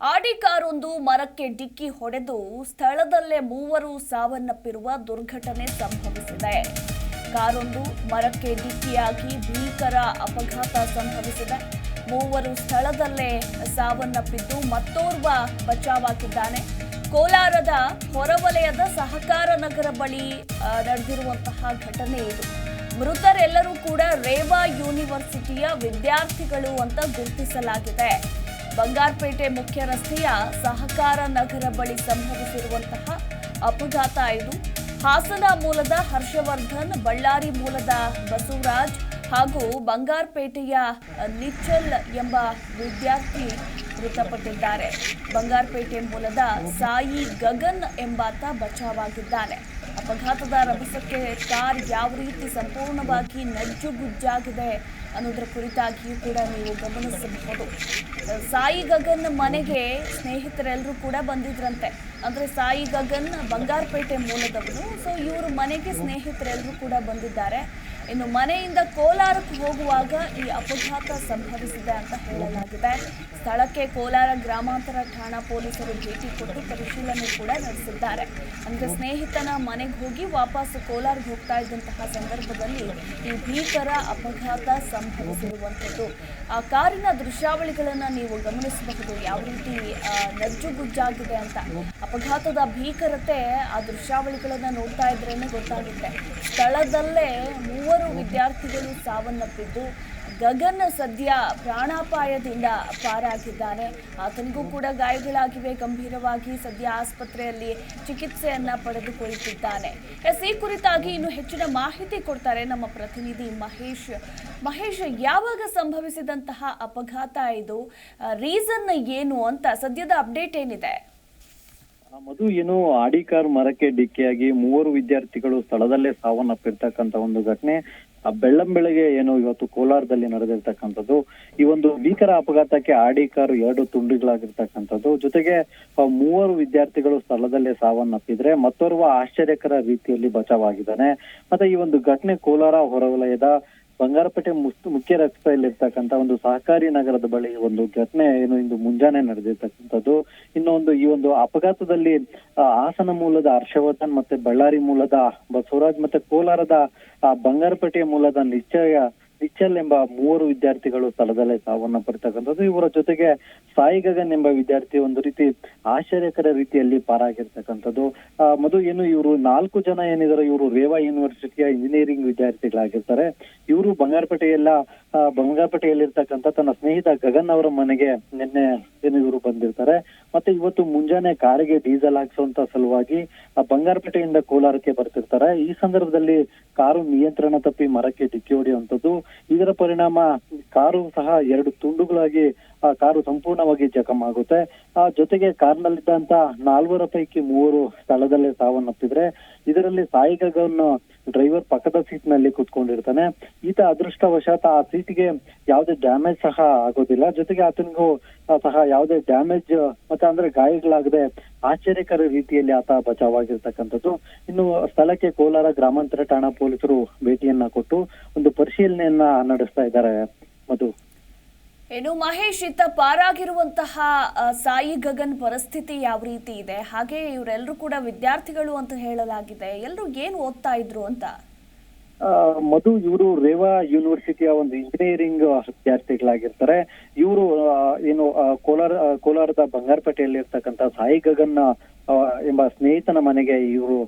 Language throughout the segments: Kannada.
ಆಡಿ ಕಾರೊಂದು ಮರಕ್ಕೆ ಡಿಕ್ಕಿ ಹೊಡೆದು ಸ್ಥಳದಲ್ಲೇ ಮೂವರು ಸಾವನ್ನಪ್ಪಿರುವ ದುರ್ಘಟನೆ ಸಂಭವಿಸಿದೆ. ಕಾರೊಂದು ಮರಕ್ಕೆ ಡಿಕ್ಕಿಯಾಗಿ ಭೀಕರ ಅಪಘಾತ ಸಂಭವಿಸಿದೆ. ಮೂವರು ಸ್ಥಳದಲ್ಲೇ ಸಾವನ್ನಪ್ಪಿದ್ದು ಮತ್ತೋರ್ವ ಬಚಾವಾಗಿದ್ದಾನೆ. ಕೋಲಾರದ ಹೊರವಲಯದ ಸಹಕಾರ ನಗರ ಬಳಿ ನಡೆದಿರುವಂತಹ ಘಟನೆ ಇದು. ಮೃತರೆಲ್ಲರೂ ಕೂಡ ರೇವಾ ಯೂನಿವರ್ಸಿಟಿಯ ವಿದ್ಯಾರ್ಥಿಗಳು ಅಂತ ಗುರುತಿಸಲಾಗಿದೆ. ಬಂಗಾರಪೇಟೆ ಮುಖ್ಯ ರಸ್ತೆಯ ಸಹಕಾರ ನಗರ ಬಳಿ ಸಂಭವಿಸಿರುವಂತಹ ಅಪಘಾತ ಇದು. ಹಾಸನ ಮೂಲದ ಹರ್ಷವರ್ಧನ್, ಬಳ್ಳಾರಿ ಮೂಲದ ಬಸವರಾಜ್ ಹಾಗೂ ಬಂಗಾರಪೇಟೆಯ ನಿಚ್ಚಲ್ ಎಂಬ ವಿದ್ಯಾರ್ಥಿ ಮೃತಪಟ್ಟಿದ್ದಾರೆ. ಬಂಗಾರಪೇಟೆ ಮೂಲದ ಸಾಯಿ ಗಗನ್ ಎಂಬಾತ ಬಚಾವಾಗಿದ್ದಾನೆ ಅಪಘಾತದ ರಭಸಕ್ಕೆ ಕಾರ್ ಯಾವ ರೀತಿ ಸಂಪೂರ್ಣವಾಗಿ ನಜ್ಜುಗುಜ್ಜಾಗಿದೆ ಅನ್ನೋದರ ಕುರಿತಾಗಿಯೂ ಕೂಡ ನೀವು ಗಮನಿಸಬಹುದು. ಸಾಯಿ ಗಗನ್ ಮನೆಗೆ ಸ್ನೇಹಿತರೆಲ್ಲರೂ ಕೂಡ ಬಂದಿದ್ರಂತೆ. ಅಂದರೆ ಸಾಯಿ ಗಗನ್ ಬಂಗಾರಪೇಟೆ ಮೂಲದವರು ಸೊ ಇವರು ಮನೆಗೆ ಸ್ನೇಹಿತರೆಲ್ಲರೂ ಕೂಡ ಬಂದಿದ್ದಾರೆ. ಇನ್ನು ಮನೆಯಿಂದ ಕೋಲಾರಕ್ಕೆ ಹೋಗುವಾಗ ಈ ಅಪಘಾತ ಸಂಭವಿಸಿದೆ ಅಂತ ಹೇಳಲಾಗಿದೆ. ಸ್ಥಳಕ್ಕೆ ಕೋಲಾರ ಗ್ರಾಮಾಂತರ ಠಾಣಾ ಪೊಲೀಸರು ಭೇಟಿ ಕೊಟ್ಟು ಪರಿಶೀಲನೆ ಕೂಡ ನಡೆಸಿದ್ದಾರೆ. ಅಂದರೆ ಸ್ನೇಹಿತನ ಮನೆಗೆ ಹೋಗಿ ವಾಪಸ್ ಕೋಲಾರಕ್ಕೆ ಹೋಗ್ತಾ ಇದ್ದಂತಹ ಸಂದರ್ಭದಲ್ಲಿ ಈ ಭೀಕರ ಅಪಘಾತ ಸಂಭವಿಸಿರುವಂಥದ್ದು. ಆ ಕಾರಿನ ದೃಶ್ಯಾವಳಿಗಳನ್ನು ನೀವು ಗಮನಿಸಬಹುದು. ಯಾವ ರೀತಿ ನಜ್ಜು ನಜ್ಜುಗುಜ್ಜಾಗಿದೆ ಅಂತ. ಅಪಘಾತದ ಭೀಕರತೆ ಆ ದೃಶ್ಯಾವಳಿಗಳನ್ನು ನೋಡ್ತಾ ಇದ್ರೇನೆ ಗೊತ್ತಾಗುತ್ತೆ. ಸ್ಥಳದಲ್ಲೇ ಮೂವರು ವಿದ್ಯಾರ್ಥಿಗಳು ಸಾವನ್ನಪ್ಪಿದ್ದು ಗಗನ್ ಸದ್ಯ ಪ್ರಾಣಾಪಾಯದಿಂದ ಪಾರಾಗಿದ್ದಾನೆ. ಆತನಿಗೂ ಕೂಡ ಗಾಯಗಳಾಗಿವೆ. ಗಂಭೀರವಾಗಿ ಸದ್ಯ ಆಸ್ಪತ್ರೆಯಲ್ಲಿ ಚಿಕಿತ್ಸೆಯನ್ನ ಪಡೆದುಕೊಳ್ಳುತ್ತಿದ್ದಾನೆ. ಎಸ್, ಈ ಕುರಿತಾಗಿ ಇನ್ನು ಹೆಚ್ಚಿನ ಮಾಹಿತಿ ಕೊಡ್ತಾರೆ ನಮ್ಮ ಪ್ರತಿನಿಧಿ ಮಹೇಶ್. ಮಹೇಶ್, ಯಾವಾಗ ಸಂಭವಿಸಿದಂತಹ ಅಪಘಾತ ಇದು? ರೀಸನ್ ಏನು ಅಂತ ಸದ್ಯದ ಅಪ್ಡೇಟ್ ಏನಿದೆ? ಮಧು ಏನು ಆಡಿ ಕಾರ್ ಮರಕ್ಕೆ ಡಿಕ್ಕಿಯಾಗಿ ಮೂವರು ವಿದ್ಯಾರ್ಥಿಗಳು ಸ್ಥಳದಲ್ಲೇ ಸಾವನ್ನಪ್ಪಿರ್ತಕ್ಕಂತ ಒಂದು ಘಟನೆ. ಬೆಳ್ಳಂ ಬೆಳಗ್ಗೆ ಏನು ಇವತ್ತು ಕೋಲಾರದಲ್ಲಿ ನಡೆದಿರ್ತಕ್ಕಂಥದ್ದು. ಈ ಒಂದು ಭೀಕರ ಅಪಘಾತಕ್ಕೆ ಆಡಿ ಕಾರು ಎರಡು ತುಂಡುಗಳಾಗಿರ್ತಕ್ಕಂಥದ್ದು. ಜೊತೆಗೆ ಮೂವರು ವಿದ್ಯಾರ್ಥಿಗಳು ಸ್ಥಳದಲ್ಲೇ ಸಾವನ್ನಪ್ಪಿದ್ರೆ ಮತ್ತೋರ್ವ ಆಶ್ಚರ್ಯಕರ ರೀತಿಯಲ್ಲಿ ಬಚಾವಾಗಿದ್ದಾನೆ ಮತ್ತೆ ಈ ಒಂದು ಘಟನೆ ಕೋಲಾರ ಹೊರವಲಯದ ಬಂಗಾರಪೇಟೆ ಮುಖ್ಯ ರಸ್ತೆಯಲ್ಲಿರ್ತಕ್ಕಂತ ಒಂದು ಸಹಕಾರಿ ನಗರದ ಬಳಿ ಒಂದು ಘಟನೆ ಏನು ಇಂದು ಮುಂಜಾನೆ ನಡೆದಿರ್ತಕ್ಕಂಥದ್ದು. ಇನ್ನೊಂದು ಈ ಒಂದು ಅಪಘಾತದಲ್ಲಿ ಹಾಸನ ಮೂಲದ ಹರ್ಷವರ್ಧನ್ ಮತ್ತೆ ಬಳ್ಳಾರಿ ಮೂಲದ ಬಸವರಾಜ್ ಮತ್ತೆ ಕೋಲಾರದ ಬಂಗಾರಪೇಟೆಯ ಮೂಲದ ನಿಶ್ಚಯ ನಿಚ್ಚಲ್ ಎಂಬ ಮೂವರು ವಿದ್ಯಾರ್ಥಿಗಳು ಸ್ಥಳದಲ್ಲೇ ಸಾವನ್ನಪ್ಪಿರ್ತಕ್ಕಂಥದ್ದು. ಇವರ ಜೊತೆಗೆ ಸಾಯಿ ಗಗನ್ ಎಂಬ ವಿದ್ಯಾರ್ಥಿ ಒಂದು ರೀತಿ ಆಶ್ಚರ್ಯಕರ ರೀತಿಯಲ್ಲಿ ಪಾರಾಗಿರ್ತಕ್ಕಂಥದ್ದು. ಮಧು ಏನು ಇವರು ನಾಲ್ಕು ಜನ ಏನಿದ್ದಾರೆ ಇವರು ರೇವಾ ಯೂನಿವರ್ಸಿಟಿಯ ಇಂಜಿನಿಯರಿಂಗ್ ವಿದ್ಯಾರ್ಥಿಗಳಾಗಿರ್ತಾರೆ. ಇವರು ಬಂಗಾರಪೇಟೆಯಲ್ಲ ಬಂಗಾರಪೇಟೆಯಲ್ಲಿರ್ತಕ್ಕಂಥ ತನ್ನ ಸ್ನೇಹಿತ ಗಗನ್ ಅವರ ಮನೆಗೆ ನಿನ್ನೆ ಏನು ಇವರು ಬಂದಿರ್ತಾರೆ. ಮತ್ತೆ ಇವತ್ತು ಮುಂಜಾನೆ ಕಾರಿಗೆ ಡೀಸೆಲ್ ಹಾಕ್ಸುವಂತ ಸಲುವಾಗಿ ಬಂಗಾರಪೇಟೆಯಿಂದ ಕೋಲಾರಕ್ಕೆ ಬರ್ತಿರ್ತಾರೆ. ಈ ಸಂದರ್ಭದಲ್ಲಿ ಕಾರು ನಿಯಂತ್ರಣ ತಪ್ಪಿ ಮರಕ್ಕೆ ಡಿಕ್ಕಿ ಹೊಡೆಯುವಂಥದ್ದು. ಇದರ ಪರಿಣಾಮ ಕಾರು ಸಹ ಎರಡು ತುಂಡುಗಳಾಗಿ ಕಾರು ಸಂಪೂರ್ಣವಾಗಿ ಜಖಮ್ ಆಗುತ್ತೆ. ಆ ಜೊತೆಗೆ ಕಾರ್ನಲ್ಲಿದ್ದಂತ ನಾಲ್ವರ ಪೈಕಿ ಮೂವರು ಸ್ಥಳದಲ್ಲೇ ಸಾವನ್ನಪ್ಪಿದ್ರೆ ಇದರಲ್ಲಿ ಸಾಯಿ ಗಗನ್ ಡ್ರೈವರ್ ಪಕ್ಕದ ಸೀಟ್ನಲ್ಲಿ ಕುತ್ಕೊಂಡಿರ್ತಾನೆ. ಈತ ಅದೃಷ್ಟವಶಾತ್ ಆ ಸೀಟ್ಗೆ ಯಾವುದೇ ಡ್ಯಾಮೇಜ್ ಸಹ ಆಗೋದಿಲ್ಲ. ಜೊತೆಗೆ ಆತನಿಗೂ ಸಹ ಯಾವುದೇ ಡ್ಯಾಮೇಜ್ ಮತ್ತೆ ಅಂದ್ರೆ ಗಾಯಗಳಾಗದೆ ಆಶ್ಚರ್ಯಕರ ರೀತಿಯಲ್ಲಿ ಆತ ಬಚಾವಾಗಿರ್ತಕ್ಕಂಥದ್ದು. ಇನ್ನು ಸ್ಥಳಕ್ಕೆ ಕೋಲಾರ ಗ್ರಾಮಾಂತರ ಠಾಣಾ ಪೊಲೀಸರು ಭೇಟಿಯನ್ನ ಕೊಟ್ಟು ಒಂದು ಪರಿಶೀಲನೆಯನ್ನ ನಡೆಸ್ತಾ ಇದ್ದಾರೆ ಮಧು. ಏನು ಮಹೇಶ್ ಇತ್ತ ಪಾರಾಗಿರುವಂತಹ ಸಾಯಿ ಗಗನ್ ಪರಿಸ್ಥಿತಿ ಯಾವ ರೀತಿ ಇದೆ? ಹಾಗೆ ಇವರೆಲ್ಲರೂ ಕೂಡ ವಿದ್ಯಾರ್ಥಿಗಳು ಅಂತ ಹೇಳಲಾಗಿದೆ. ಎಲ್ಲರೂ ಏನು ಓದ್ತಾ ಇದ್ರು ಅಂತ? ಮಧು, ಇವರು ರೇವಾ ಯೂನಿವರ್ಸಿಟಿಯ ಒಂದು ಇಂಜಿನಿಯರಿಂಗ್ ವಿದ್ಯಾರ್ಥಿಗಳಾಗಿರ್ತಾರೆ. ಇವರು ಏನು ಕೋಲಾರ ಕೋಲಾರದ ಬಂಗಾರಪೇಟೆಯಲ್ಲಿ ಇರ್ತಕ್ಕಂಥ ಸಾಯಿ ಗಗನ್ ಎಂಬ ಸ್ನೇಹಿತನ ಮನೆಗೆ ಇವರು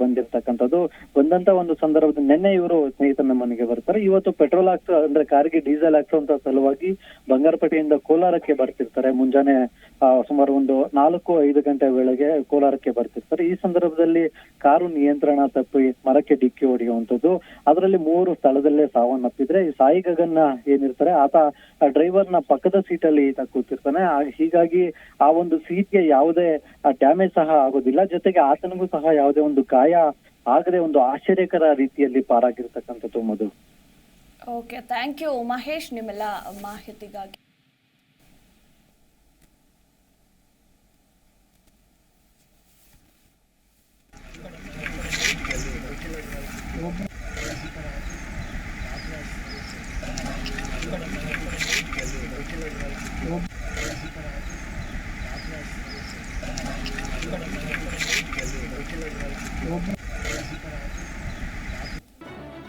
ಬಂದಿರ್ತಕ್ಕಂಥದ್ದು. ಬಂದಂತ ಒಂದು ಸಂದರ್ಭದಲ್ಲಿ ನಿನ್ನೆ ಇವರು ಸ್ನೇಹಿತನ ಮನೆಗೆ ಬರ್ತಾರೆ. ಇವತ್ತು ಪೆಟ್ರೋಲ್ ಹಾಕ್ಸೋ, ಅಂದ್ರೆ ಕಾರಿಗೆ ಡೀಸೆಲ್ ಹಾಕ್ಸುವಂತ ಸಲುವಾಗಿ ಬಂಗಾರಪೇಟೆಯಿಂದ ಕೋಲಾರಕ್ಕೆ ಬರ್ತಿರ್ತಾರೆ. ಮುಂಜಾನೆ ಸುಮಾರು ಒಂದು ನಾಲ್ಕು, ಐದು ಗಂಟೆ ವೇಳೆಗೆ ಕೋಲಾರಕ್ಕೆ ಬರ್ತಿರ್ತಾರೆ. ಈ ಸಂದರ್ಭದಲ್ಲಿ ಕಾರು ನಿಯಂತ್ರಣ ತಪ್ಪಿ ಮರಕ್ಕೆ ಡಿಕ್ಕಿ ಹೊಡೆಯುವಂಥದ್ದು. ಅದರಲ್ಲಿ ಮೂರು ಸ್ಥಳದಲ್ಲೇ ಸಾವನ್ನಪ್ಪಿದ್ರೆ ಈ ಸಾಯಿ ಗಗನ್ ಏನಿರ್ತಾರೆ, ಆತ ಡ್ರೈವರ್ನ ಪಕ್ಕದ ಸೀಟಲ್ಲಿ ಈತ ಕೂತಿರ್ತಾನೆ. ಹೀಗಾಗಿ ಆ ಒಂದು ಸೀಟ್ಗೆ ಯಾವುದೇ ಡ್ಯಾಮೇಜ್ ಸಹ ಆಗೋದಿಲ್ಲ. ಜೊತೆಗೆ ಆತನಿಗೂ ಸಹ ಯಾವುದೇ ಒಂದು ಗಾಯ ಆಗದೆ ಒಂದು ಆಶ್ಚರ್ಯಕರ ರೀತಿಯಲ್ಲಿ ಪಾರಾಗಿರ್ತಕ್ಕಂಥದ್ದು Madhu. Okay thank you Mahesh ನಿಮ್ಮೆಲ್ಲ ಮಾಹಿತಿಗಾಗಿ.